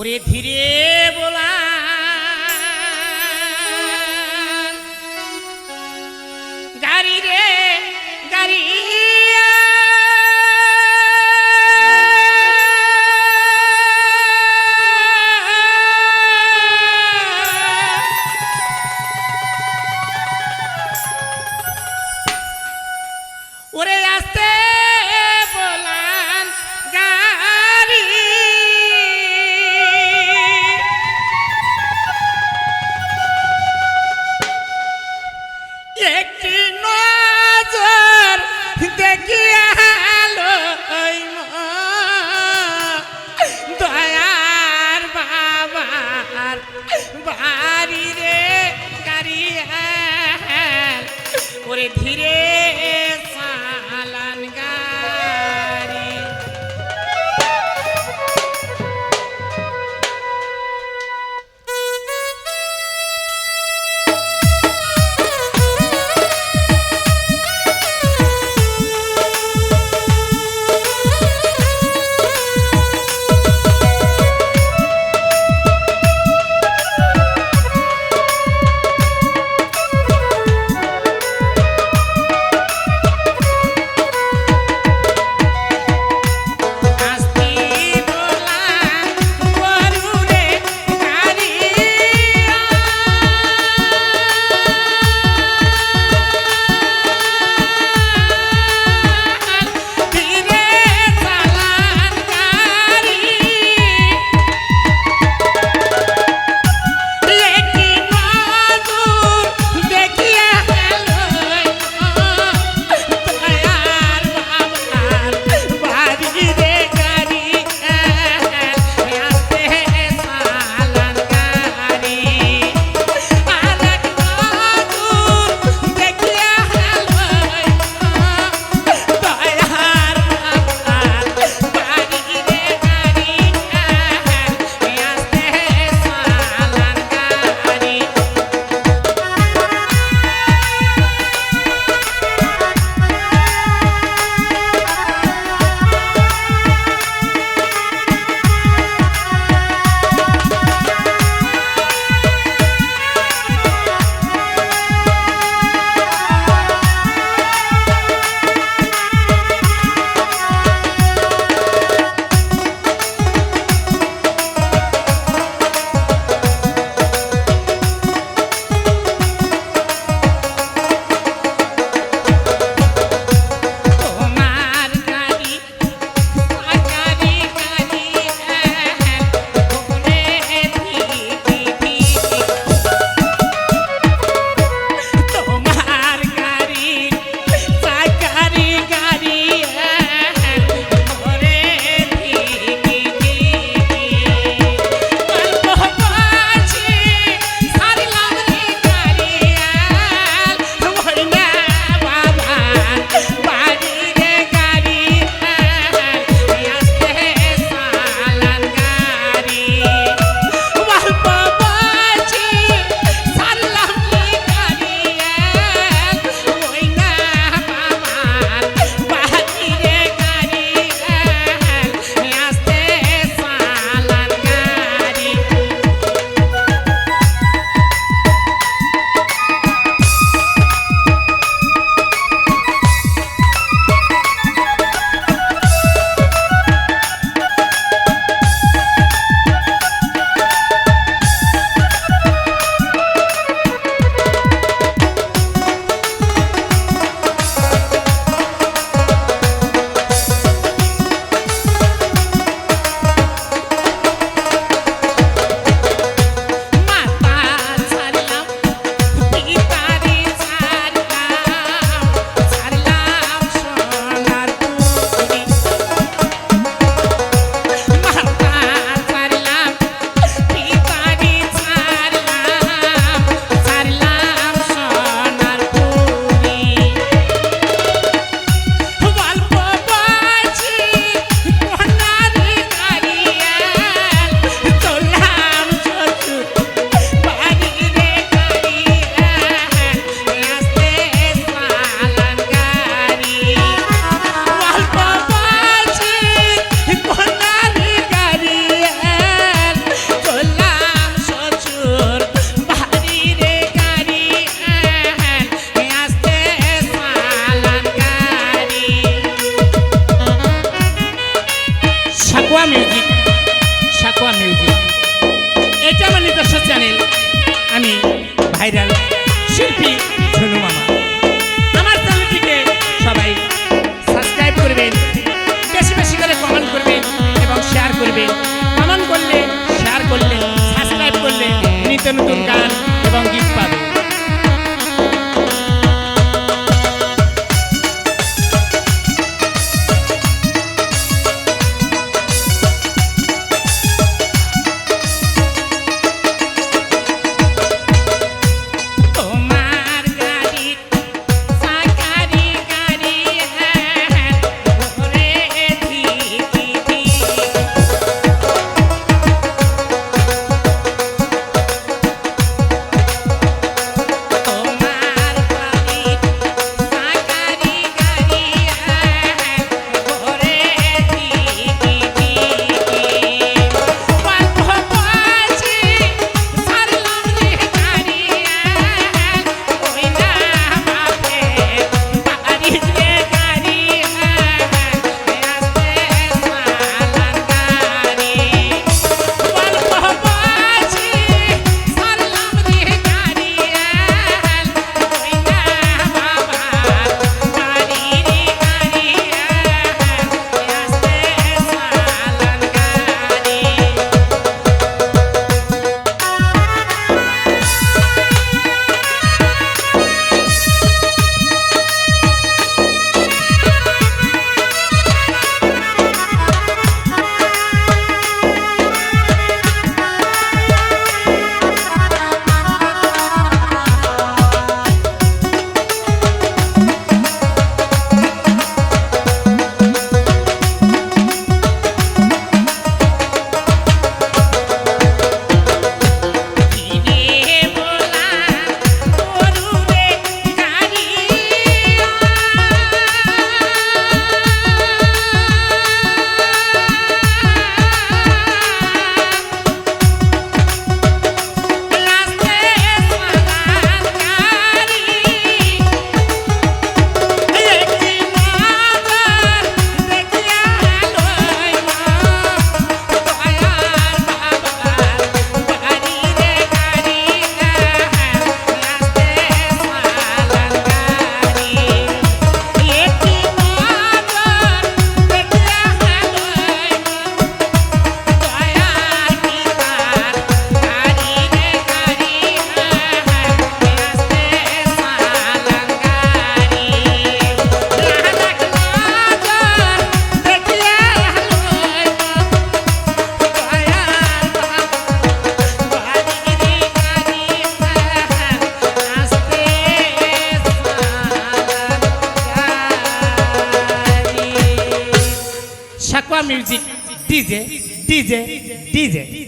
ওরে ধীরে বলা। গাড়ি রে গাড়ি ওরে ধীরে ভাইরাল শিল্পী সোনু মামা। আমার চ্যানেলটিকে সবাই সাবস্ক্রাইব করবেন, বেশি বেশি করে কমেন্ট করবেন এবং শেয়ার করবেন। কমেন্ট করলে শেয়ার করলে সাবস্ক্রাইব করলে নিত্য নতুন গান 뮤직 DJ DJ DJ